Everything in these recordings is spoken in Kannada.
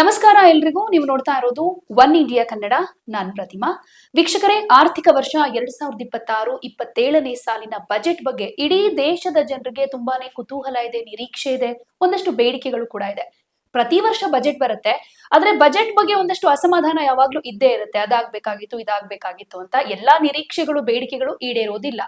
ನಮಸ್ಕಾರ ಎಲ್ರಿಗೂ. ನೀವು ನೋಡ್ತಾ ಇರೋದು ಒನ್ ಇಂಡಿಯಾ ಕನ್ನಡ. ನಾನ್ ಪ್ರತಿಮಾ. ವೀಕ್ಷಕರೇ, ಆರ್ಥಿಕ ವರ್ಷ ಎರಡ್ ಸಾವಿರದ ಇಪ್ಪತ್ತಾರು, ಇಪ್ಪತ್ತೇಳನೇ ಸಾಲಿನ ಬಜೆಟ್ ಬಗ್ಗೆ ಇಡೀ ದೇಶದ ಜನರಿಗೆ ತುಂಬಾನೇ ಕುತೂಹಲ ಇದೆ, ನಿರೀಕ್ಷೆ ಇದೆ, ಒಂದಷ್ಟು ಬೇಡಿಕೆಗಳು ಕೂಡ ಇದೆ. ಪ್ರತಿ ವರ್ಷ ಬಜೆಟ್ ಬರುತ್ತೆ. ಆದ್ರೆ ಬಜೆಟ್ ಬಗ್ಗೆ ಒಂದಷ್ಟು ಅಸಮಾಧಾನ ಯಾವಾಗ್ಲೂ ಇದ್ದೇ ಇರುತ್ತೆ. ಅದಾಗ್ಬೇಕಾಗಿತ್ತು, ಇದಾಗ್ಬೇಕಾಗಿತ್ತು ಅಂತ ಎಲ್ಲಾ ನಿರೀಕ್ಷೆಗಳು, ಬೇಡಿಕೆಗಳು ಈಡೇರೋದಿಲ್ಲ.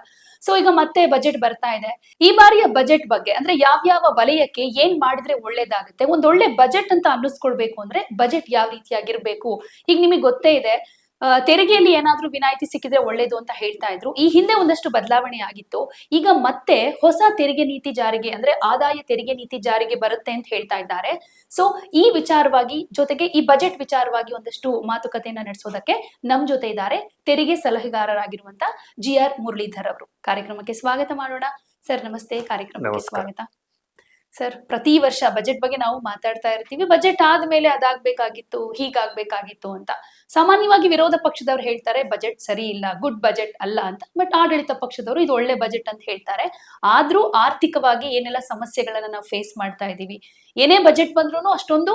ಸೊ ಈಗ ಮತ್ತೆ ಬಜೆಟ್ ಬರ್ತಾ ಇದೆ. ಈ ಬಾರಿಯ ಬಜೆಟ್ ಬಗ್ಗೆ ಅಂದ್ರೆ ಯಾವ್ಯಾವ ವಲಯಕ್ಕೆ ಏನ್ ಮಾಡಿದ್ರೆ ಒಳ್ಳೇದಾಗುತ್ತೆ? ಒಂದ್ ಒಳ್ಳೆ ಬಜೆಟ್ ಅಂತ ಅನ್ನಿಸ್ಕೊಳ್ಬೇಕು ಅಂದ್ರೆ ಬಜೆಟ್ ಯಾವ ರೀತಿಯಾಗಿರ್ಬೇಕು? ಈಗ ನಿಮಗೆ ಗೊತ್ತೇ ಇದೆ ತೆರಿಗೆಯಲ್ಲಿ ಏನಾದ್ರೂ ವಿನಾಯಿತಿ ಸಿಕ್ಕಿದ್ರೆ ಒಳ್ಳೇದು ಅಂತ ಹೇಳ್ತಾ ಇದ್ರು. ಈ ಹಿಂದೆ ಒಂದಷ್ಟು ಬದಲಾವಣೆ ಆಗಿತ್ತು. ಈಗ ಮತ್ತೆ ಹೊಸ ತೆರಿಗೆ ನೀತಿ ಜಾರಿಗೆ ಅಂದ್ರೆ ಆದಾಯ ತೆರಿಗೆ ನೀತಿ ಜಾರಿಗೆ ಬರುತ್ತೆ ಅಂತ ಹೇಳ್ತಾ ಇದ್ದಾರೆ. ಸೊ ಈ ವಿಚಾರವಾಗಿ ಜೊತೆಗೆ ಈ ಬಜೆಟ್ ವಿಚಾರವಾಗಿ ಒಂದಷ್ಟು ಮಾತುಕತೆಯನ್ನ ನಡೆಸೋದಕ್ಕೆ ನಮ್ ಜೊತೆ ಇದ್ದಾರೆ ತೆರಿಗೆ ಸಲಹೆಗಾರರಾಗಿರುವಂತ ಜಿ ಆರ್ ಮುರಳೀಧರ್ ಅವರು. ಕಾರ್ಯಕ್ರಮಕ್ಕೆ ಸ್ವಾಗತ ಮಾಡೋಣ. ಸರ್ ನಮಸ್ತೆ. ಕಾರ್ಯಕ್ರಮಕ್ಕೆ ಸ್ವಾಗತ. ಸರ್, ಪ್ರತಿ ವರ್ಷ ಬಜೆಟ್ ಬಗ್ಗೆ ನಾವು ಮಾತಾಡ್ತಾ ಇರ್ತೀವಿ. ಬಜೆಟ್ ಆದ್ಮೇಲೆ ಅದಾಗ್ಬೇಕಾಗಿತ್ತು, ಹೀಗಾಗ್ಬೇಕಾಗಿತ್ತು ಅಂತ. ಸಾಮಾನ್ಯವಾಗಿ ವಿರೋಧ ಪಕ್ಷದವ್ರು ಹೇಳ್ತಾರೆ ಬಜೆಟ್ ಸರಿ ಇಲ್ಲ ಗುಡ್ ಬಜೆಟ್ ಅಲ್ಲ ಅಂತ. ಬಟ್ ಆಡಳಿತ ಪಕ್ಷದವರು ಇದು ಒಳ್ಳೆ ಬಜೆಟ್ ಅಂತ ಹೇಳ್ತಾರೆ. ಆದ್ರೂ ಆರ್ಥಿಕವಾಗಿ ಏನೆಲ್ಲ ಸಮಸ್ಯೆಗಳನ್ನ ನಾವು ಫೇಸ್ ಮಾಡ್ತಾ ಇದೀವಿ ಏನೇ ಬಜೆಟ್ ಬಂದ್ರೂ ಅಷ್ಟೊಂದು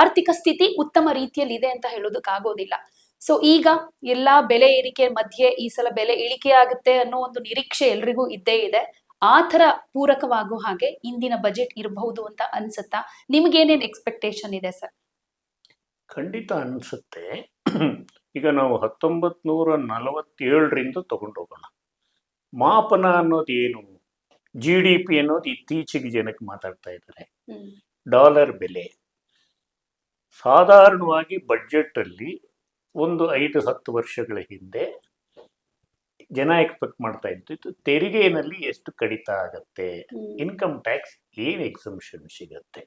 ಆರ್ಥಿಕ ಸ್ಥಿತಿ ಉತ್ತಮ ರೀತಿಯಲ್ಲಿ ಇದೆ ಅಂತ ಹೇಳೋದಕ್ಕಾಗೋದಿಲ್ಲ ಸೊ ಈಗ ಎಲ್ಲಾ ಬೆಲೆ ಏರಿಕೆ ಮಧ್ಯೆ ಈ ಸಲ ಬೆಲೆ ಇಳಿಕೆ ಆಗುತ್ತೆ ಅನ್ನೋ ಒಂದು ನಿರೀಕ್ಷೆ ಎಲ್ರಿಗೂ ಇದ್ದೇ ಇದೆ. ಆ ಥರ ಪೂರಕವಾಗೋ ಹಾಗೆ ಇಂದಿನ ಬಜೆಟ್ ಇರಬಹುದು ಅಂತ ಅನ್ಸುತ್ತಾ? ನಿಮ್ಗೇನೇನ್ ಎಕ್ಸ್ಪೆಕ್ಟೇಷನ್ ಇದೆ ಸರ್ ಖಂಡಿತ ಅನಿಸುತ್ತೆ. ಈಗ ನಾವು ಹತ್ತೊಂಬತ್ ನೂರ ನಲವತ್ತೇಳರಿಂದ ತಗೊಂಡೋಗೋಣ ಮಾಪನ ಅನ್ನೋದು ಏನು? ಜಿ ಡಿ ಪಿ ಅನ್ನೋದು ಇತ್ತೀಚೆಗೆ ಜನಕ್ಕೆ ಮಾತಾಡ್ತಾ ಇದ್ದಾರೆ. ಡಾಲರ್ ಬೆಲೆ. ಸಾಧಾರಣವಾಗಿ ಬಡ್ಜೆಟಲ್ಲಿ ಒಂದು ಐದು ಹತ್ತು ವರ್ಷಗಳ ಹಿಂದೆ ಜನ ಎಕ್ಸ್ಪೆಕ್ಟ್ ಮಾಡ್ತಾ ಇದ್ದಿದ್ದು ತೆರಿಗೆನಲ್ಲಿ ಎಷ್ಟು ಕಡಿತ ಆಗತ್ತೆ? ಇನ್ಕಮ್ ಟ್ಯಾಕ್ಸ್ ಏನು ಎಕ್ಸಮ್ಷನ್ ಸಿಗತ್ತೆ?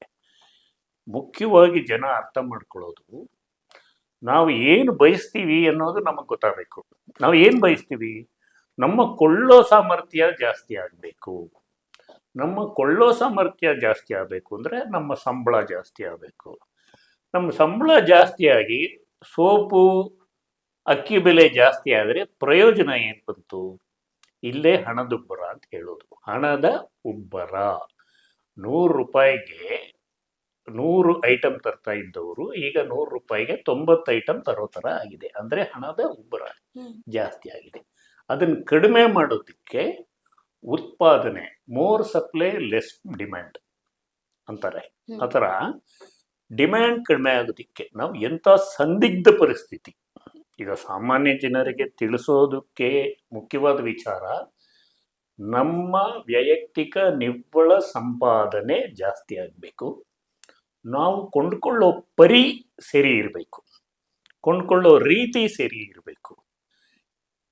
ಮುಖ್ಯವಾಗಿ ಜನ ಅರ್ಥ ಮಾಡ್ಕೊಳ್ಳೋದು ನಾವು ಏನು ಬಯಸ್ತೀವಿ ಅನ್ನೋದು ನಮಗೆ ಗೊತ್ತಾಗಬೇಕು. ನಾವು ಏನು ಬಯಸ್ತೀವಿ? ನಮ್ಮ ಕೊಳ್ಳೋ ಸಾಮರ್ಥ್ಯ ಜಾಸ್ತಿ ಆಗಬೇಕು. ನಮ್ಮ ಕೊಳ್ಳೋ ಸಾಮರ್ಥ್ಯ ಜಾಸ್ತಿ ಆಗಬೇಕು ಅಂದರೆ ನಮ್ಮ ಸಂಬಳ ಜಾಸ್ತಿ ಆಗಬೇಕು. ನಮ್ಮ ಸಂಬಳ ಜಾಸ್ತಿ ಆಗಿ ಸೋಪು ಅಕ್ಕಿ ಬೆಲೆ ಜಾಸ್ತಿ ಆದರೆ ಪ್ರಯೋಜನ ಏನು ಬಂತು? ಇಲ್ಲೇ ಹಣದುಬ್ಬರ ಅಂತ ಹೇಳೋದು. ಹಣದ ಉಬ್ಬರ. ನೂರು ರೂಪಾಯಿಗೆ ನೂರು ಐಟಮ್ ತರ್ತಾ ಇದ್ದವರು ಈಗ ನೂರು ರೂಪಾಯಿಗೆ ತೊಂಬತ್ತು ಐಟಮ್ ತರೋ ಥರ ಆಗಿದೆ. ಅಂದರೆ ಹಣದ ಉಬ್ಬರ ಜಾಸ್ತಿ ಆಗಿದೆ. ಅದನ್ನು ಕಡಿಮೆ ಮಾಡೋದಕ್ಕೆ ಉತ್ಪಾದನೆ ಮೋರ್ ಸಪ್ಲೈ ಲೆಸ್ ಡಿಮ್ಯಾಂಡ್ ಅಂತಾರೆ. ಆ ಥರ ಡಿಮ್ಯಾಂಡ್ ಕಡಿಮೆ ಆಗೋದಕ್ಕೆ ನಾವು ಎಂಥ ಸಂದಿಗ್ಧ ಪರಿಸ್ಥಿತಿ? ಈಗ ಸಾಮಾನ್ಯ ಜನರಿಗೆ ತಿಳಿಸೋದಕ್ಕೆ ಮುಖ್ಯವಾದ ವಿಚಾರ, ನಮ್ಮ ವೈಯಕ್ತಿಕ ನಿವ್ವಳ ಸಂಪಾದನೆ ಜಾಸ್ತಿ ಆಗಬೇಕು. ನಾವು ಕೊಂಡ್ಕೊಳ್ಳೋ ಪರಿ ಸರಿ ಇರಬೇಕು. ಕೊಂಡ್ಕೊಳ್ಳೋ ರೀತಿ ಸರಿ ಇರಬೇಕು.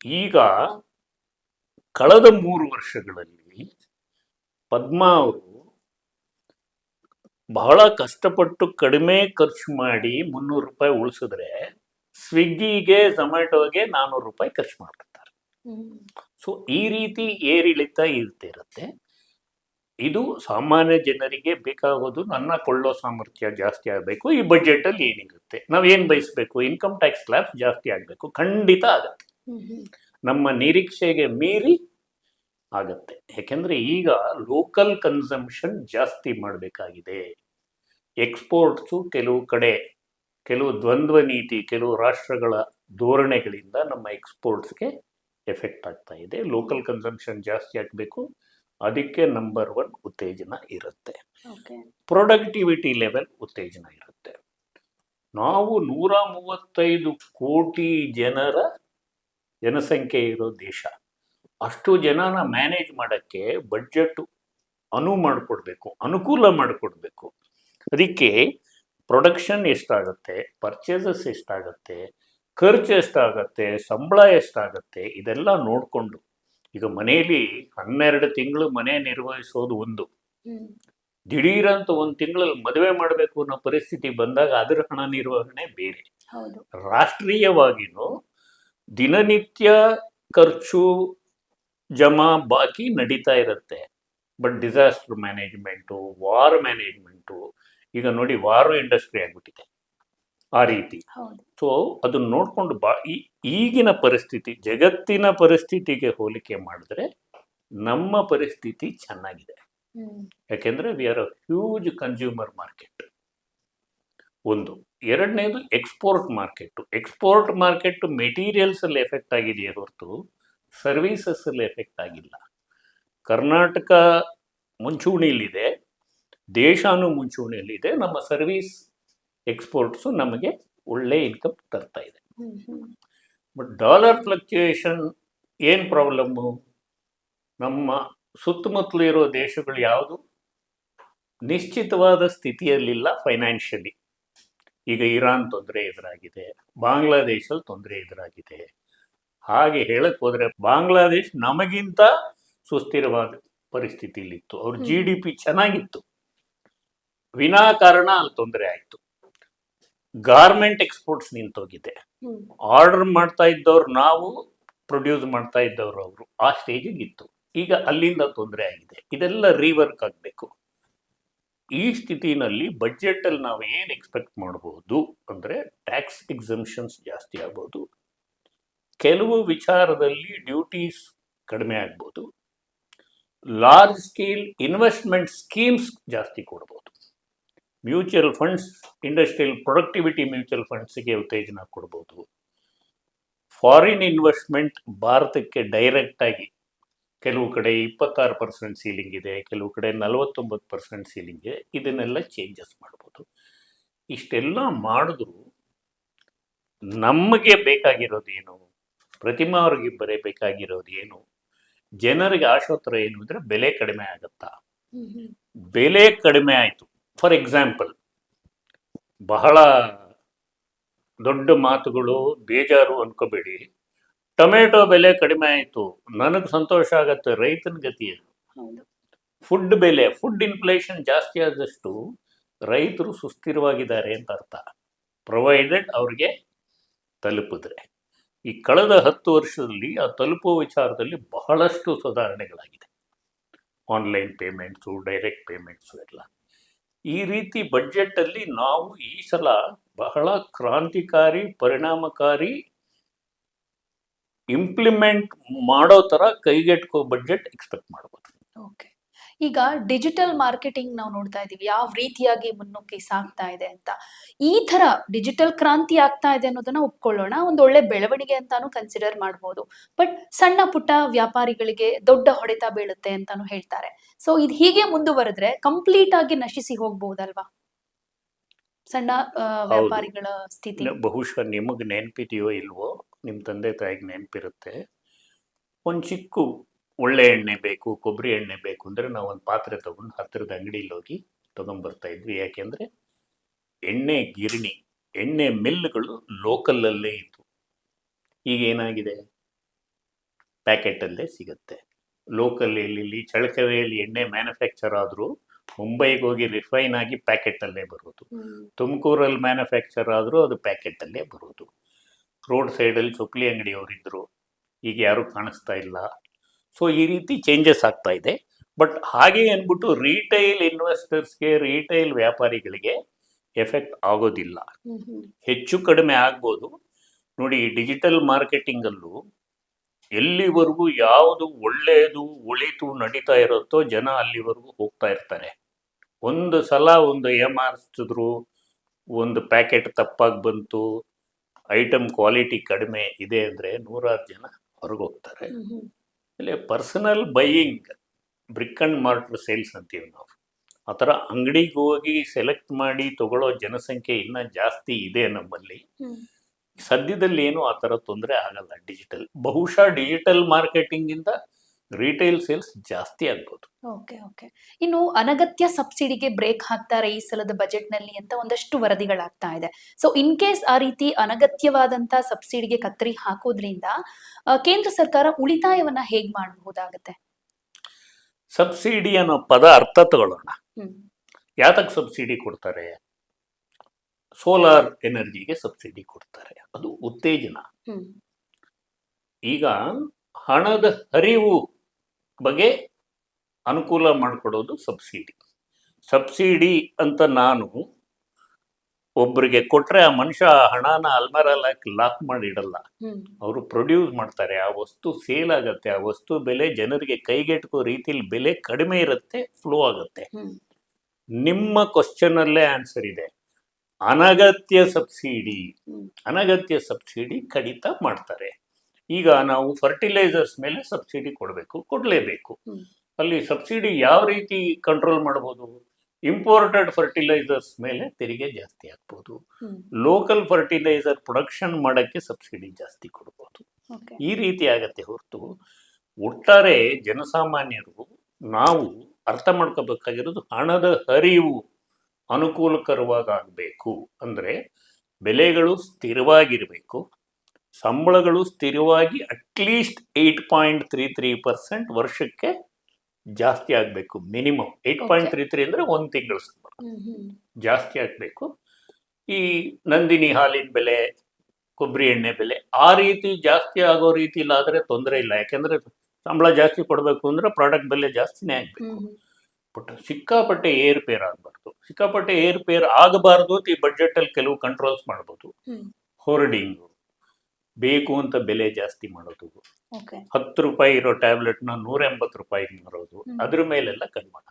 ಈಗ ಕಳೆದ ಮೂರು ವರ್ಷಗಳಲ್ಲಿ ಪದ್ಮಾ ಅವರು ಬಹಳ ಕಷ್ಟಪಟ್ಟು ಕಡಿಮೆ ಖರ್ಚು ಮಾಡಿ ಮುನ್ನೂರು ರೂಪಾಯಿ ಉಳಿಸಿದ್ರೆ ಸ್ವಿಗ್ಗಿಗೆ ಝೊಮ್ಯಾಟೋಗೆ ನಾನ್ನೂರು ರೂಪಾಯಿ ಖರ್ಚು ಮಾಡ್ಬಿಡ್ತಾರೆ ಸೊ ಈ ರೀತಿ ಏರಿಳಿತ ಇರ್ತಿರುತ್ತೆ. ಇದು ಸಾಮಾನ್ಯ ಜನರಿಗೆ ಬೇಕಾಗೋದು ನನ್ನ ಕೊಳ್ಳೋ ಸಾಮರ್ಥ್ಯ ಜಾಸ್ತಿ ಆಗಬೇಕು, ಈ ಬಜೆಟಲ್ಲಿ ಏನಿರುತ್ತೆ. ನಾವೇನು ಬಯಸಬೇಕು? ಇನ್ಕಮ್ ಟ್ಯಾಕ್ಸ್ ಸ್ಲ್ಯಾಬ್ ಜಾಸ್ತಿ ಆಗಬೇಕು, ಖಂಡಿತ ಆಗತ್ತೆ. ನಮ್ಮ ನಿರೀಕ್ಷೆಗೆ ಮೀರಿ ಆಗತ್ತೆ. ಯಾಕೆಂದ್ರೆ ಈಗ ಲೋಕಲ್ ಕನ್ಸಂಪ್ಷನ್ ಜಾಸ್ತಿ ಮಾಡಬೇಕಾಗಿದೆ. ಎಕ್ಸ್ಪೋರ್ಟ್ಸು ಕೆಲವು ಕಡೆ ಕೆಲವು ದ್ವಂದ್ವ ನೀತಿ ಕೆಲವು ರಾಷ್ಟ್ರಗಳ ಧೋರಣೆಗಳಿಂದ ನಮ್ಮ ಎಕ್ಸ್ಪೋರ್ಟ್ಸ್ಗೆ ಎಫೆಕ್ಟ್ ಆಗ್ತಾ ಇದೆ. ಲೋಕಲ್ ಕನ್ಸಂಪ್ಷನ್ ಜಾಸ್ತಿ ಆಗಬೇಕು. ಅದಕ್ಕೆ ನಂಬರ್ ಒನ್ ಉತ್ತೇಜನ ಇರುತ್ತೆ. ಪ್ರೊಡಕ್ಟಿವಿಟಿ ಲೆವೆಲ್ ಉತ್ತೇಜನ ಇರುತ್ತೆ. ನಾವು ನೂರ ಮೂವತ್ತೈದು ಕೋಟಿ ಜನರ ಜನಸಂಖ್ಯೆ ಇರೋ ದೇಶ. ಅಷ್ಟು ಜನನ ಮ್ಯಾನೇಜ್ ಮಾಡೋಕ್ಕೆ ಬಡ್ಜೆಟ್ ಅನುವು ಮಾಡಿಕೊಡ್ಬೇಕು ಅನುಕೂಲ ಮಾಡಿಕೊಡ್ಬೇಕು. ಅದಕ್ಕೆ ಪ್ರೊಡಕ್ಷನ್ ಎಷ್ಟಾಗುತ್ತೆ? ಪರ್ಚೇಸಸ್ ಎಷ್ಟಾಗುತ್ತೆ? ಖರ್ಚು ಎಷ್ಟಾಗತ್ತೆ? ಸಂಬಳ ಎಷ್ಟಾಗತ್ತೆ? ಇದೆಲ್ಲ ನೋಡಿಕೊಂಡು. ಈಗ ಮನೆಯಲ್ಲಿ ಹನ್ನೆರಡು ತಿಂಗಳು ಮನೆ ನಿರ್ವಹಿಸೋದು ಒಂದು. ದಿಢೀರಂತ ಒಂದು ತಿಂಗಳಲ್ಲಿ ಮದುವೆ ಮಾಡಬೇಕು ಅನ್ನೋ ಪರಿಸ್ಥಿತಿ ಬಂದಾಗ ಅದರ ಹಣ ನಿರ್ವಹಣೆ ಬೇರೆ. ರಾಷ್ಟ್ರೀಯವಾಗಿನೂ ದಿನನಿತ್ಯ ಖರ್ಚು ಜಮಾ ಬಾಕಿ ನಡೀತಾ ಇರುತ್ತೆ. But disaster management war management ಈಗ ನೋಡಿ ವಾರು ಇಂಡಸ್ಟ್ರಿ ಆಗಿಬಿಟ್ಟಿದೆ ಆ ರೀತಿ. ಸೊ ಅದನ್ನ ನೋಡಿಕೊಂಡು ಬಾ ಈ ಈಗಿನ ಪರಿಸ್ಥಿತಿ ಜಗತ್ತಿನ ಪರಿಸ್ಥಿತಿಗೆ ಹೋಲಿಕೆ ಮಾಡಿದ್ರೆ ನಮ್ಮ ಪರಿಸ್ಥಿತಿ ಚೆನ್ನಾಗಿದೆ. ಯಾಕೆಂದ್ರೆ we are a huge consumer market ಒಂದು. ಎರಡನೇದು export market export market materials ಅಲ್ಲಿ ಎಫೆಕ್ಟ್ ಆಗಿದೆಯೇ ಹೊರತು ಸರ್ವೀಸಸ್ ಅಲ್ಲಿ ಎಫೆಕ್ಟ್ ಆಗಿಲ್ಲ. ಕರ್ನಾಟಕ ಮುಂಚೂಣಿಯಲ್ಲಿದೆ. ದೇಶಾನು ಮುಂಚೂಣಿಯಲ್ಲಿದೆ. ನಮ್ಮ ಸರ್ವಿಸ್ ಎಕ್ಸ್ಪೋರ್ಟ್ಸು ನಮಗೆ ಒಳ್ಳೆ ಇನ್ಕಮ್ ತರ್ತಾ ಇದೆ. ಬಟ್ ಡಾಲರ್ ಫ್ಲಕ್ಚುಯೇಷನ್ ಏನು ಪ್ರಾಬ್ಲಮ್ಮು? ನಮ್ಮ ಸುತ್ತಮುತ್ತಲು ಇರೋ ದೇಶಗಳು ಯಾವುದು? ನಿಶ್ಚಿತವಾದ ಸ್ಥಿತಿಯಲ್ಲಿಲ್ಲ ಫೈನಾನ್ಷಿಯಲಿ. ಈಗ ಇರಾನ್ ತೊಂದರೆ ಎದುರಾಗಿದೆ. ಬಾಂಗ್ಲಾದೇಶಲ್ಲಿ ತೊಂದರೆ ಎದುರಾಗಿದೆ. ಹಾಗೆ ಹೇಳಕ್ ಹೋದ್ರೆ ಬಾಂಗ್ಲಾದೇಶ್ ನಮಗಿಂತ ಸುಸ್ಥಿರವಾದ ಪರಿಸ್ಥಿತಿಯಲ್ಲಿತ್ತು. ಅವ್ರ ಜಿ ಡಿ ಪಿ ಚೆನ್ನಾಗಿತ್ತು. ವಿನಾಕಾರಣ ಅಲ್ಲಿ ತೊಂದರೆ ಆಯಿತು. Garment exports ನಿಂತೋಗಿದೆ. ಆರ್ಡರ್ ಮಾಡ್ತಾ ಇದ್ದವ್ರು ನಾವು ಪ್ರೊಡ್ಯೂಸ್ ಮಾಡ್ತಾ ಇದ್ದವ್ರು ಅವರು. ಆ ಸ್ಟೇಜಿಗೆ ಇತ್ತು ಈಗ ಅಲ್ಲಿಂದ ತೊಂದರೆ ಆಗಿದೆ. ಇದೆಲ್ಲ ರೀವರ್ಕ್ ಆಗಬೇಕು. ಈ ಸ್ಥಿತಿನಲ್ಲಿ ಬಜೆಟ್ ಅಲ್ಲಿ ನಾವು ಏನು ಎಕ್ಸ್ಪೆಕ್ಟ್ ಮಾಡಬಹುದು ಅಂದ್ರೆ ಟ್ಯಾಕ್ಸ್ ಎಕ್ಸಮ್ಷನ್ಸ್ ಜಾಸ್ತಿ ಆಗ್ಬೋದು. ಕೆಲವು ವಿಚಾರದಲ್ಲಿ ಡ್ಯೂಟೀಸ್ ಕಡಿಮೆ ಆಗ್ಬೋದು. ಲಾರ್ಜ್ ಸ್ಕೇಲ್ ಇನ್ವೆಸ್ಟ್ಮೆಂಟ್ ಸ್ಕೀಮ್ಸ್ ಜಾಸ್ತಿ ಕೊಡ್ಬೋದು. Mutual funds industrial productivity mutual ಫಂಡ್ಸಿಗೆ ಉತ್ತೇಜನ ಕೊಡ್ಬೋದು. ಫಾರಿನ್ ಇನ್ವೆಸ್ಟ್ಮೆಂಟ್ ಭಾರತಕ್ಕೆ ಡೈರೆಕ್ಟಾಗಿ ಕೆಲವು ಕಡೆ ಇಪ್ಪತ್ತಾರು ಪರ್ಸೆಂಟ್ ಸೀಲಿಂಗ್ ಇದೆ ಕೆಲವು ಕಡೆ ನಲವತ್ತೊಂಬತ್ತು ಪರ್ಸೆಂಟ್ ಸೀಲಿಂಗ್ ಇದೆ ಇದನ್ನೆಲ್ಲ ಚೇಂಜಸ್ ಮಾಡ್ಬೋದು. ಇಷ್ಟೆಲ್ಲ ಮಾಡಿದ್ರು ನಮಗೆ ಬೇಕಾಗಿರೋದೇನು ಪ್ರತಿಮಾ ಅವ್ರಿಗೆ ಬರೀ ಬೇಕಾಗಿರೋದು ಏನು ಜನರಿಗೆ ಆಶೋತ್ತರ ಏನು ಅಂದರೆ ಬೆಲೆ ಕಡಿಮೆ ಆಗುತ್ತಾ? ಬೆಲೆ ಕಡಿಮೆ ಆಯಿತು. ಫಾರ್ ಎಕ್ಸಾಂಪಲ್ ಬಹಳ ದೊಡ್ಡ ಮಾತುಗಳು ಬೇಜಾರು ಅನ್ಕೋಬೇಡಿ. ಟೊಮೆಟೊ ಬೆಲೆ ಕಡಿಮೆ ಆಯಿತು. ನನಗೆ ಸಂತೋಷ ಆಗತ್ತೆ ರೈತನ ಗತಿ ಹೌದು. ಫುಡ್ ಬೆಲೆ ಫುಡ್ ಇನ್ಫ್ಲೇಷನ್ ಜಾಸ್ತಿ ಆದಷ್ಟು ರೈತರು ಸುಸ್ಥಿರವಾಗಿದ್ದಾರೆ ಅಂತ ಅರ್ಥ. ಪ್ರೊವೈಡೆಡ್ ಅವ್ರಿಗೆ ತಲುಪಿದ್ರೆ. ಈ ಕಳೆದ ಹತ್ತು ವರ್ಷದಲ್ಲಿ ಆ ತಲುಪುವ ವಿಚಾರದಲ್ಲಿ ಬಹಳಷ್ಟು ಸುಧಾರಣೆಗಳಾಗಿದೆ. ಆನ್ಲೈನ್ ಪೇಮೆಂಟ್ಸು ಡೈರೆಕ್ಟ್ ಪೇಮೆಂಟ್ಸು ಎಲ್ಲ. ಈ ರೀತಿ ಬಡ್ಜೆಟಲ್ಲಿ ನಾವು ಈ ಸಲ ಬಹಳ ಕ್ರಾಂತಿಕಾರಿ, ಪರಿಣಾಮಕಾರಿ ಇಂಪ್ಲಿಮೆಂಟ್ ಮಾಡೋ ಥರ ಕೈಗೆಟ್ಕೋ ಬಡ್ಜೆಟ್ ಎಕ್ಸ್ಪೆಕ್ಟ್ ಮಾಡ್ಬೋದು. ಓಕೆ ಈಗ ಡಿಜಿಟಲ್ ಮಾರ್ಕೆಟಿಂಗ್ ನಾವು ನೋಡ್ತಾ ಇದೀವಿ. ಯಾವ ರೀತಿಯಾಗಿ ಮುನ್ನುಗ್ಗಿ ಸಾಗ್ತಾ ಇದೆ ಅಂತ. ಈ ತರ ಡಿಜಿಟಲ್ ಕ್ರಾಂತಿ ಆಗ್ತಾ ಇದೆ ಅನ್ನೋದನ್ನ ಒಪ್ಕೊಳ್ಳೋಣ. ಒಂದು ಒಳ್ಳೆ ಬೆಳವಣಿಗೆ ಅಂತಾನು ಕನ್ಸಿಡರ್ ಮಾಡ್ಬೋದು. ಬಟ್ ಸಣ್ಣ ಪುಟ್ಟ ವ್ಯಾಪಾರಿಗಳಿಗೆ ದೊಡ್ಡ ಹೊಡೆತ ಬೀಳುತ್ತೆ ಅಂತಾನು ಹೇಳ್ತಾರೆ. ಸೊ ಇದು ಹೀಗೆ ಮುಂದುವರೆದ್ರೆ ಕಂಪ್ಲೀಟ್ ಆಗಿ ನಶಿಸಿ ಹೋಗ್ಬಹುದಲ್ವಾ ಸಣ್ಣ ವ್ಯಾಪಾರಿಗಳ ಸ್ಥಿತಿ. ಬಹುಶಃ ನಿಮಗೆ ನೆನಪಿದೆಯೋ ಇಲ್ವೋ ನಿಮ್ಮ ತಂದೆ ತಾಯಿಗೆ ನೆನಪಿರುತ್ತೆ. ಒಂದು ಚಿಕ್ಕ ಒಳ್ಳೆ ಎಣ್ಣೆ ಬೇಕು ಕೊಬ್ಬರಿ ಎಣ್ಣೆ ಬೇಕು ಅಂದರೆ ನಾವು ಒಂದು ಪಾತ್ರೆ ತೊಗೊಂಡು ಹತ್ತಿರದ ಅಂಗಡಿಯಲ್ಲಿ ಹೋಗಿ ತೊಗೊಂಬರ್ತಾ ಇದ್ವಿ. ಯಾಕೆಂದರೆ ಎಣ್ಣೆ ಗಿರಣಿ ಎಣ್ಣೆ ಮಿಲ್ಗಳು ಲೋಕಲಲ್ಲೇ ಇತ್ತು ಈಗ ಏನಾಗಿದೆ? ಪ್ಯಾಕೆಟಲ್ಲೇ ಸಿಗುತ್ತೆ. ಲೋಕಲ್ ಇಲ್ಲಿ ಚಳಕೆರೆಯಲ್ಲಿ ಎಣ್ಣೆ ಮ್ಯಾನುಫ್ಯಾಕ್ಚರ್ ಆದರೂ ಮುಂಬೈಗೆ ಹೋಗಿ ರಿಫೈನ್ ಆಗಿ ಪ್ಯಾಕೆಟಲ್ಲೇ ಬರೋದು. ತುಮಕೂರಲ್ಲಿ ಮ್ಯಾನುಫ್ಯಾಕ್ಚರ್ ಆದರೂ ಅದು ಪ್ಯಾಕೆಟಲ್ಲೇ ಬರೋದು. ರೋಡ್ ಸೈಡಲ್ಲಿ ಚೊಕ್ಲಿ ಅಂಗಡಿಯವರಿದ್ದರು ಈಗ ಯಾರೂ ಕಾಣಿಸ್ತಾ ಇಲ್ಲ. ಸೊ ಈ ರೀತಿ ಚೇಂಜಸ್ ಆಗ್ತಾ ಇದೆ. ಬಟ್ ಹಾಗೆ ಅಂದ್ಬಿಟ್ಟು ರೀಟೈಲ್ ಇನ್ವೆಸ್ಟರ್ಸ್ಗೆ ರೀಟೈಲ್ ವ್ಯಾಪಾರಿಗಳಿಗೆ ಎಫೆಕ್ಟ್ ಆಗೋದಿಲ್ಲ. ಹೆಚ್ಚು ಕಡಿಮೆ ಆಗ್ಬೋದು. ನೋಡಿ ಡಿಜಿಟಲ್ ಮಾರ್ಕೆಟಿಂಗಲ್ಲೂ ಎಲ್ಲಿವರೆಗೂ ಯಾವುದು ಒಳ್ಳೆಯದು ಒಳಿತು ನಡೀತಾ ಇರುತ್ತೋ ಜನ ಅಲ್ಲಿವರೆಗೂ ಹೋಗ್ತಾ ಇರ್ತಾರೆ. ಒಂದು ಸಲ ಒಂದು ಏಮಾರಿಸಿದ್ರು ಒಂದು ಪ್ಯಾಕೆಟ್ ತಪ್ಪಾಗಿ ಬಂತು ಐಟಮ್ ಕ್ವಾಲಿಟಿ ಕಡಿಮೆ ಇದೆ ಅಂದರೆ ನೂರಾರು ಜನ ಹೊರಗೆ ಆಮೇಲೆ personal buying brick and mortar sales ಅಂತೀವಿ ನಾವು. ಆ ಥರ ಅಂಗಡಿಗೆ ಹೋಗಿ ಸೆಲೆಕ್ಟ್ ಮಾಡಿ ತಗೊಳ್ಳೋ ಜನಸಂಖ್ಯೆ ಇನ್ನೂ ಜಾಸ್ತಿ ಇದೆ ನಮ್ಮಲ್ಲಿ. ಸದ್ಯದಲ್ಲಿ ಏನು ಆ ಥರ ತೊಂದರೆ ಆಗಲ್ಲ ಡಿಜಿಟಲ್ ಬಹುಶಃ ಡಿಜಿಟಲ್ ಮಾರ್ಕೆಟಿಂಗಿಂದ ರಿಟೈಲ್ ಸೇಲ್ಸ್ ಜಾಸ್ತಿ ಆಗ್ಬೋದು. ಓಕೆ ಓಕೆ ಇನ್ನು ಅನಗತ್ಯ ಸಬ್ಸಿಡಿಗೆ ಬ್ರೇಕ್ ಹಾಕ್ತಾರೆ ಈ ಸಲದ ಬಜೆಟ್ನಲ್ಲಿ ಅಂತ ಒಂದಷ್ಟು ವರದಿಗಳಾಗ್ತಾ ಇದೆ. ಸೊ ಇನ್ ಕೇಸ್ ಆ ರೀತಿ ಅನಗತ್ಯವಾದಂತ ಸಬ್ಸಿಡಿಗೆ ಕತ್ತರಿ ಹಾಕೋದ್ರಿಂದ ಕೇಂದ್ರ ಸರ್ಕಾರ ಉಳಿತಾಯವನ್ನ ಹೇಗ್ ಮಾಡಬಹುದಾಗತ್ತೆ? ಸಬ್ಸಿಡಿ ಅನ್ನೋ ಪದ ಅರ್ಥ ತಗೊಳ್ಳೋಣ. ಯಾತಕ್ಕೆ ಸಬ್ಸಿಡಿ ಕೊಡ್ತಾರೆ? ಸೋಲಾರ್ ಎನರ್ಜಿಗೆ ಸಬ್ಸಿಡಿ ಕೊಡ್ತಾರೆ. ಅದು ಉತ್ತೇಜನ. ಈಗ ಹಣದ ಹರಿವು ಬಗ್ಗೆ ಅನುಕೂಲ ಮಾಡಿಕೊಡೋದು ಸಬ್ಸಿಡಿ. ಸಬ್ಸಿಡಿ ಅಂತ ನಾನು ಒಬ್ಬರಿಗೆ ಕೊಟ್ಟರೆ ಆ ಮನುಷ್ಯ ಆ ಹಣನ ಅಲ್ಮಾರಲ್ಲಿ ಹಾಕಿ ಲಾಕ್ ಮಾಡಿ ಇಡಲ್ಲ ಅವರು ಪ್ರೊಡ್ಯೂಸ್ ಮಾಡ್ತಾರೆ. ಆ ವಸ್ತು ಸೇಲ್ ಆಗುತ್ತೆ. ಆ ವಸ್ತು ಬೆಲೆ ಜನರಿಗೆ ಕೈಗೆಟುಕೋ ರೀತಿಯಲ್ಲಿ ಬೆಲೆ ಕಡಿಮೆ ಇರುತ್ತೆ ಫ್ಲೋ ಆಗುತ್ತೆ. ನಿಮ್ಮ ಕ್ವಶನ್ ಅಲ್ಲೇ ಆನ್ಸರ್ ಇದೆ. ಅನಗತ್ಯ ಸಬ್ಸಿಡಿ. ಅನಗತ್ಯ ಸಬ್ಸಿಡಿ ಕಡಿತ ಮಾಡ್ತಾರೆ. ಈಗ ನಾವು ಫರ್ಟಿಲೈಸರ್ಸ್ ಮೇಲೆ ಸಬ್ಸಿಡಿ ಕೊಡಬೇಕು ಕೊಡಲೇಬೇಕು. ಅಲ್ಲಿ ಸಬ್ಸಿಡಿ ಯಾವ ರೀತಿ ಕಂಟ್ರೋಲ್ ಮಾಡ್ಬೋದು? ಇಂಪೋರ್ಟೆಡ್ ಫರ್ಟಿಲೈಸರ್ಸ್ ಮೇಲೆ ತೆರಿಗೆ ಜಾಸ್ತಿ ಆಗ್ಬೋದು. ಲೋಕಲ್ ಫರ್ಟಿಲೈಸರ್ ಪ್ರೊಡಕ್ಷನ್ ಮಾಡೋಕ್ಕೆ ಸಬ್ಸಿಡಿ ಜಾಸ್ತಿ ಕೊಡ್ಬೋದು. ಈ ರೀತಿ ಆಗತ್ತೆ ಹೊರತು ಒಟ್ಟಾರೆ ಜನಸಾಮಾನ್ಯರು ನಾವು ಅರ್ಥ ಮಾಡ್ಕೋಬೇಕಾಗಿರೋದು ಹಣದ ಹರಿವು ಅನುಕೂಲಕರವಾಗಿ ಅಂದ್ರೆ ಅಂದರೆ ಬೆಲೆಗಳು ಸ್ಥಿರವಾಗಿರಬೇಕು. ಸಂಬಳಗಳು ಸ್ಥಿರವಾಗಿ at least eight point three three percent ವರ್ಷಕ್ಕೆ ಜಾಸ್ತಿ ಆಗಬೇಕು minimum. Eight point three three ಅಂದರೆ ಒಂದು ತಿಂಗಳ ಸಂಬಳ. ಜಾಸ್ತಿ ಆಗಬೇಕು. ಈ ನಂದಿನಿ ಹಾಲಿನ ಬೆಲೆ ಕೊಬ್ಬರಿ ಎಣ್ಣೆ ಬೆಲೆ ಆ ರೀತಿ ಜಾಸ್ತಿ ಆಗೋ ರೀತಿಲಾದರೆ ತೊಂದರೆ ಇಲ್ಲ. ಯಾಕೆಂದರೆ ಸಂಬಳ ಜಾಸ್ತಿ ಕೊಡಬೇಕು ಅಂದ್ರೆ ಪ್ರಾಡಕ್ಟ್ ಬೆಲೆ ಜಾಸ್ತಿನೇ ಆಗಬೇಕು. ಬಟ್ ಸಿಕ್ಕಾಪಟ್ಟೆ ಏರ್ಪೇರ್ ಆಗಬಾರ್ದು. ಸಿಕ್ಕಾಪಟ್ಟೆ ಏರ್ಪೇರ್ ಆಗಬಾರ್ದು ಅಂತ ಈ ಬಜೆಟಲ್ಲಿ ಕೆಲವು ಕಂಟ್ರೋಲ್ಸ್ ಮಾಡ್ಬೋದು. ಹೋರ್ಡಿಂಗು ಬೇಕು ಅಂತ ಬೆಲೆ ಜಾಸ್ತಿ ಮಾಡೋದು. ಹತ್ತು ರೂಪಾಯಿ ಇರೋ ಟ್ಯಾಬ್ಲೆಟ್ನ ನೂರ ಎಂಬತ್ತು ರೂಪಾಯಿ ಮಾರೋದು. ಅದ್ರ ಮೇಲೆಲ್ಲ ಕಡಿಮೆ ಮಾಡಬೇಕು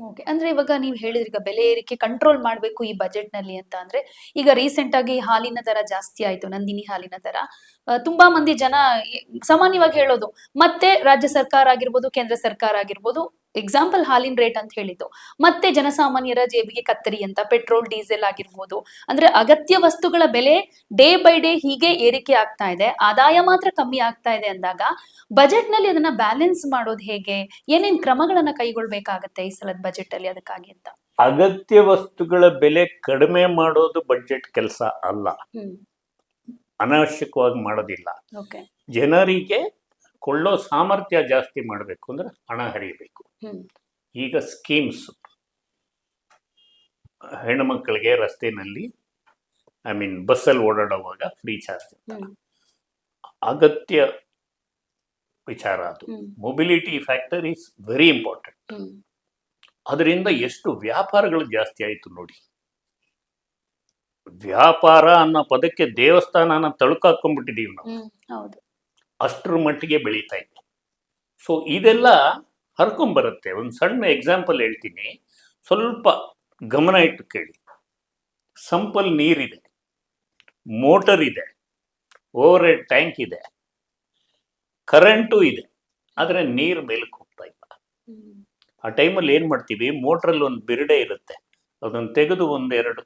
ಓಕೆ. ಅಂದ್ರೆ ಇವಾಗ ನೀವು ಹೇಳಿದ್ರಿ ಈಗ ಬೆಲೆ ಏರಿಕೆ ಕಂಟ್ರೋಲ್ ಮಾಡಬೇಕು ಈ ಬಜೆಟ್ನಲ್ಲಿ ಅಂತ ಅಂದ್ರೆ ಈಗ ರೀಸೆಂಟ್ ಆಗಿ ಹಾಲಿನ ದರ ಜಾಸ್ತಿ ಆಯ್ತು ನಂದಿನಿ ಹಾಲಿನ ದರ. ತುಂಬಾ ಮಂದಿ ಜನ ಸಾಮಾನ್ಯವಾಗಿ ಹೇಳೋದು ಮತ್ತೆ ರಾಜ್ಯ ಸರ್ಕಾರ ಆಗಿರ್ಬೋದು ಕೇಂದ್ರ ಸರ್ಕಾರ ಆಗಿರ್ಬೋದು ಎಕ್ಸಾಂಪಲ್ ಹಾಲಿನ ರೇಟ್ ಅಂತ ಹೇಳಿದ್ದು. ಮತ್ತೆ ಜನಸಾಮಾನ್ಯರ ಜೇಬಿಗೆ ಕತ್ತರಿ ಅಂತ ಪೆಟ್ರೋಲ್ ಡೀಸೆಲ್ ಆಗಿರ್ಬೋದು. ಅಂದ್ರೆ ಅಗತ್ಯ ವಸ್ತುಗಳ ಬೆಲೆ ಡೇ ಬೈ ಡೇ ಹೀಗೆ ಏರಿಕೆ ಆಗ್ತಾ ಇದೆ. ಆದಾಯ ಮಾತ್ರ ಕಮ್ಮಿ ಆಗ್ತಾ ಇದೆ ಅಂದಾಗ ಬಜೆಟ್ನಲ್ಲಿ ಅದನ್ನ ಬ್ಯಾಲೆನ್ಸ್ ಮಾಡೋದು ಹೇಗೆ? ಏನೇನ್ ಕ್ರಮಗಳನ್ನ ಕೈಗೊಳ್ಬೇಕಾಗತ್ತೆ ಈ ಸಲದ ಬಜೆಟ್ ಅಲ್ಲಿ ಅದಕ್ಕಾಗಿ ಅಂತ? ಅಗತ್ಯ ವಸ್ತುಗಳ ಬೆಲೆ ಕಡಿಮೆ ಮಾಡೋದು ಬಜೆಟ್ ಕೆಲಸ ಅಲ್ಲ. ಅನಾವಶ್ಯಕವಾಗಿ ಮಾಡೋದಿಲ್ಲ. ಓಕೆ ಜನರಿಗೆ ಕೊಳ್ಳೋ ಸಾಮರ್ಥ್ಯ ಜಾಸ್ತಿ ಮಾಡಬೇಕು ಅಂದ್ರೆ ಹಣ ಹರಿಬೇಕು. ಈಗ ಸ್ಕೀಮ್ಸ್. ಹೆಣ್ಣುಮಕ್ಕಳಿಗೆ ರಸ್ತೆನಲ್ಲಿ ಐ ಮೀನ್ ಬಸ್ಸಲ್ಲಿ ಓಡಾಡುವಾಗ ಫ್ರೀ ಚಾರ್ಜ್ ಅಗತ್ಯ ವಿಚಾರ ಅದು. Mobility factor is very important ಅದರಿಂದ ಎಷ್ಟು ವ್ಯಾಪಾರಗಳು ಜಾಸ್ತಿ ಆಯಿತು ನೋಡಿ. ವ್ಯಾಪಾರ ಅನ್ನೋ ಪದಕ್ಕೆ ದೇವಸ್ಥಾನನ ತಳುಕಾಕೊಂಡ್ಬಿಟ್ಟಿದೀವಿ ನಾವು. ಅಷ್ಟರ ಮಟ್ಟಿಗೆ ಬೆಳೀತಾ ಇದೆ ಸೊ ಇದೆಲ್ಲ ಹರ್ಕೊಂಬರುತ್ತೆ ಒಂದು ಸಣ್ಣ ಎಕ್ಸಾಂಪಲ್ ಹೇಳ್ತೀನಿ. ಸ್ವಲ್ಪ ಗಮನ ಇಟ್ಟು ಕೇಳಿ. ಸಂಪಲ್ ನೀರಿದೆ. ಮೋಟರ್ ಇದೆ. ಓವರ್ ಹೆಡ್ ಟ್ಯಾಂಕ್ ಇದೆ. ಕರೆಂಟು ಇದೆ. ಆದರೆ ನೀರು ಮೇಲಕ್ಕೆ ಹೋಗ್ತಾ ಇಲ್ಲ. ಆ ಟೈಮಲ್ಲಿ ಏನು ಮಾಡ್ತೀವಿ? ಮೋಟ್ರಲ್ಲಿ ಒಂದು ಬಿರುಡೆ ಇರುತ್ತೆ. ಅದನ್ನು ತೆಗೆದು ಒಂದೆರಡು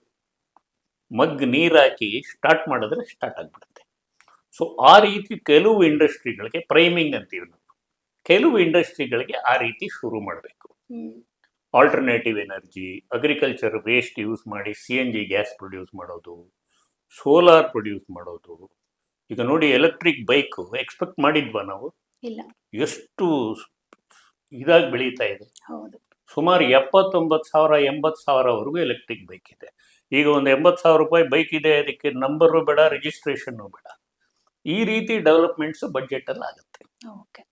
ಮಗ್ ನೀರು ಹಾಕಿ ಸ್ಟಾರ್ಟ್ ಮಾಡಿದ್ರೆ ಸ್ಟಾರ್ಟ್ ಆಗಿಬಿಡುತ್ತೆ. ಸೊ ಆ ರೀತಿ ಕೆಲವು ಇಂಡಸ್ಟ್ರಿಗಳಿಗೆ ಪ್ರೈಮಿಂಗ್ ಅಂತೀವಿ ನಾವು ಕೆಲವು ಇಂಡಸ್ಟ್ರಿಗಳಿಗೆ ಆ ರೀತಿ ಶುರು ಮಾಡಬೇಕು. Alternative energy agriculture waste use ಮಾಡಿ C N G gas produce ಮಾಡೋದು ಸೋಲಾರ್ ಪ್ರೊಡ್ಯೂಸ್ ಮಾಡೋದು. ಈಗ ನೋಡಿ ಎಲೆಕ್ಟ್ರಿಕ್ ಬೈಕ್ ಎಕ್ಸ್ಪೆಕ್ಟ್ ಮಾಡಿದ್ವಾ ನಾವು? ಇಲ್ಲ. ಎಷ್ಟು ಇದಾಗಿ ಬೆಳೀತಾ ಇದೆ? ಸುಮಾರು ಎಪ್ಪತ್ತೊಂಬತ್ತು ಸಾವಿರ ಎಂಬತ್ತು ಸಾವಿರವರೆಗೂ ಎಲೆಕ್ಟ್ರಿಕ್ ಬೈಕ್ ಇದೆ. ಈಗ ಒಂದು ಎಂಬತ್ತು ಸಾವಿರ ರೂಪಾಯಿ ಬೈಕ್ ಇದೆ ಅದಕ್ಕೆ ನಂಬರು ಬೇಡ ರಿಜಿಸ್ಟ್ರೇಷನ್ನು ಬೇಡ. ಈ ರೀತಿ ಡೆವಲಪ್ಮೆಂಟ್ಸ್ ಬಜೆಟಲ್ಲಿ ಆಗುತ್ತೆ ಓಕೆ